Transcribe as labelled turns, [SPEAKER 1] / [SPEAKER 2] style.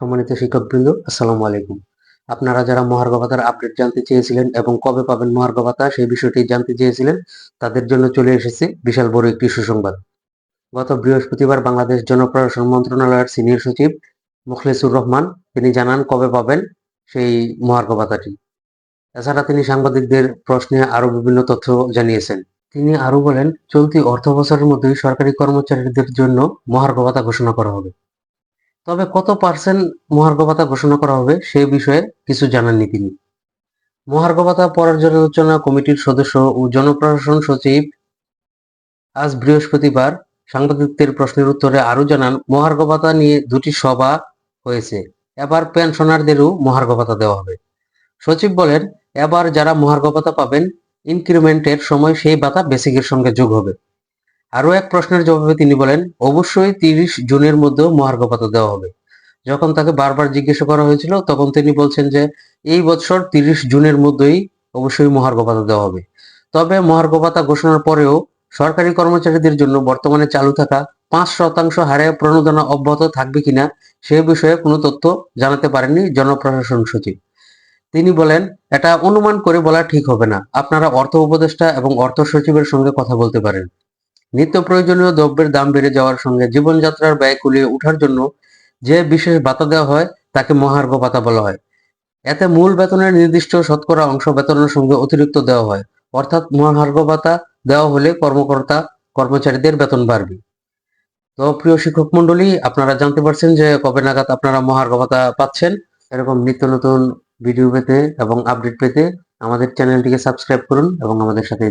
[SPEAKER 1] সম্মানিত শিক্ষকবৃন্দ, আসসালামু আলাইকুম। আপনারা যারা মহার্ঘ ভাতার আপডেট জানতে চেয়েছিলেন এবং কবে পাবেন মহার্ঘ ভাতা, সেই বিষয়টি জানতে চেয়েছিলেন, তাদের জন্য চলে এসেছে বিশাল বড় একটি সুসংবাদ। গত বৃহস্পতিবার বাংলাদেশ জনপ্রশাসন মন্ত্রণালয়ের সিনিয়র সচিব মুখলেসুর রহমান তিনি জানান কবে পাবেন সেই মহার্ঘ ভাতাটি। এছাড়া তিনি সাংবাদিকদের প্রশ্নে আরও বিভিন্ন তথ্য জানিয়েছেন। তিনি আরও বলেন, চলতি অর্থ বছরের মধ্যেই সরকারি কর্মচারীদের জন্য মহার্ঘ ভাতা ঘোষণা করা হবে। তবে কত পার্সেন্ট মহার্ঘ ভাতা ঘোষণা করা হবে সে বিষয়ে কিছু জানাননি তিনি। মহার্ঘ ভাতা পর্যালোচনা কমিটির সদস্য ও জনপ্রশাসন সচিব আজ বৃহস্পতিবার সাংবাদিকদের প্রশ্নের উত্তরে আরও জানান মহার্ঘ ভাতা নিয়ে দুটি সভা হয়েছে। এবার পেনশনারদেরও মহার্ঘ ভাতা দেওয়া হবে। সচিব বলেন, এবার যারা মহার্ঘ ভাতা পাবেন, ইনক্রিমেন্টের সময় সেই ভাতা বেসিকের সঙ্গে যোগ হবে। আরও এক প্রশ্নের জবাবে তিনি বলেন, অবশ্যই তিরিশ জুনের মধ্যেও মহার্ঘ ভাতা দেওয়া হবে। যখন তাকে বারবার জিজ্ঞাসা করা হয়েছিল, তখন তিনি বলছেন যে, এই বছর তিরিশ জুনের মধ্যেই অবশ্যই মহার্ঘ ভাতা দেওয়া হবে। তবে মহার্ঘ ভাতা ঘোষণার পরেও সরকারি কর্মচারীদের জন্য বর্তমানে চালু থাকা পাঁচ শতাংশ হারে প্রণোদনা অব্যাহত থাকবে কিনা সে বিষয়ে কোনো তথ্য জানাতে পারেননি জনপ্রশাসন সচিব। তিনি বলেন, এটা অনুমান করে বলা ঠিক হবে না। আপনারা অর্থ উপদেষ্টা এবং অর্থ সচিবের সঙ্গে কথা বলতে পারেন। নিত্য প্রয়োজনীয় দ্রব্যের দাম বেড়ে যাওয়ার সঙ্গে জীবনযাত্রার ব্যয় কুলিয়ে ওঠার জন্য যে বিশেষ ভাতা দেওয়া হয়, তাকে মহার্ঘ ভাতা বলা হয়। এতে মূল বেতনের নির্দিষ্ট শতকরা অংশ বেতনের সঙ্গে অতিরিক্ত দেওয়া হয়। অর্থাৎ মহার্ঘ ভাতা দেওয়া হলে কর্মকর্তা, কর্মচারীদের বেতন বাড়বে। তো প্রিয় শিক্ষক মন্ডলী আপনারা জানতে পারছেন যে কবে নাগাদ আপনারা মহার্ঘ ভাতা পাচ্ছেন। এরকম নিত্য নতুন ভিডিও পেতে এবং আপডেট পেতে আমাদের চ্যানেলটিকে সাবস্ক্রাইব করুন এবং আমাদের সাথেই